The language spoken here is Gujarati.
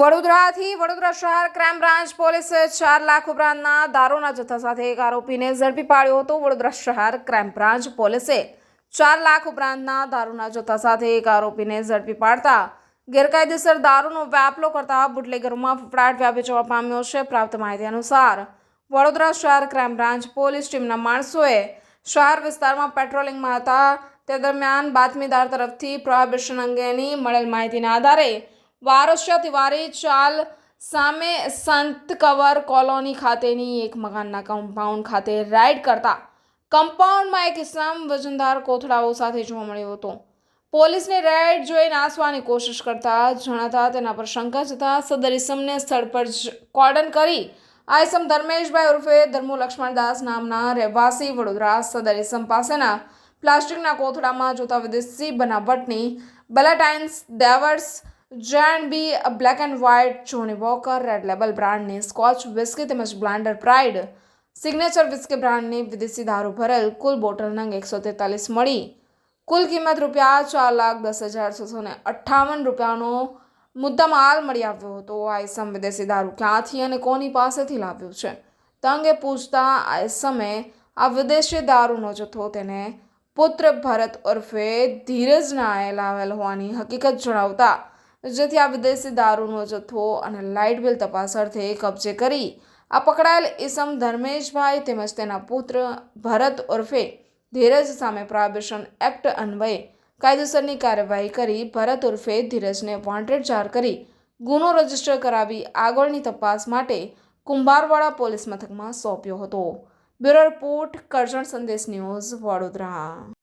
વડોદરાથી વડોદરા શહેર ક્રાઇમ બ્રાન્ચ પોલીસે ચાર લાખ ઉપરાંતના દારૂના જથ્થા સાથે એક આરોપીને ઝડપી પાડ્યો હતો. વડોદરા શહેર ક્રાઇમ બ્રાન્ચ પોલીસે ચાર લાખ ઉપરાંતના દારૂના જથ્થા સાથે એક આરોપીને ઝડપી પાડતા ગેરકાયદેસર દારૂનો વ્યાપલો કરતા બુટલેગરોમાં ફફડાટ વ્યાપી પામ્યો છે. પ્રાપ્ત માહિતી અનુસાર, વડોદરા શહેર ક્રાઇમ બ્રાન્ચ પોલીસ ટીમના માણસોએ શહેર વિસ્તારમાં પેટ્રોલિંગમાં હતા. તે દરમિયાન બાતમીદાર તરફથી પ્રોહિબિશન અંગેની મળેલ માહિતીના આધારે વારસિયા તિવારી ચાલ સામે સંત કવર કોલોની ખાતેની એક મકાનના કમ્પાઉન્ડ ખાતે રાઇડ કરતા કમ્પાઉન્ડમાં એક ઇસમ વજનદાર કોથળાઓ સાથે જોવા મળ્યો હતો. પોલીસને રેડ જોઈ નાસવાની કોશિશ કરતા જણાતા તેના પર શંકા જતા સદર ઇસમને સ્થળ પર જ કોર્ડન કરી આ ઇસમ ધર્મેશભાઈ ઉર્ફે ધર્મુ લક્ષ્મણદાસ નામના રહેવાસી વડોદરા સદર ઇસમ પાસેના પ્લાસ્ટિકના કોથળામાં જોતા વિદેશી બનાવટની Ballantine's Dewar's J and B black and white Johnnie Walker red label બ્રાન્ડની સ્કોચ વિસ્કી તેમજ બ્લાન્ડર પ્રાઇડ સિગ્નેચર વિસ્કી બ્રાન્ડની વિદેશી દારૂ ભરેલ, કુલ બોટલ નંગ એકસો તેતાલીસ મળી. કુલ કિંમત રૂપિયા ચાર લાખ દસ હજાર છસો ને અઠ્ઠાવન રૂપિયાનો મુદ્દામાલ મળી આવ્યો હતો. આઈસમ વિદેશી દારૂ ક્યાંથી અને કોની પાસેથી લાવ્યો છે? તંગે પૂછતા આઈસમે આ વિદેશી દારૂનો જથ્થો તેને પુત્ર ભરત ઉર્ફે ધીરજનાએ લાવેલ હોવાની હકીકત જણાવતા જેથી આ વિદેશી દારૂનો જથ્થો અને લાઇટ બિલ તપાસ અર્થે કબજે કરી. આ પકડાયેલ ઇસમ ધર્મેશભાઈ તેમજ તેના પુત્ર ભરત ઉર્ફે ધીરજ સામે પ્રોહિબિશન એક્ટ અન્વયે કાયદેસરની કાર્યવાહી કરી ભરત ઉર્ફે ધીરજને વોન્ટેડ જાહેર કરી. ગુનો રજિસ્ટર કરાવી આગળની તપાસ માટે કુંભારવાડા પોલીસ મથકમાં સોંપ્યો હતો. બ્યુરો રિપોર્ટ કરજણ સંદેશ ન્યૂઝ વડોદરા.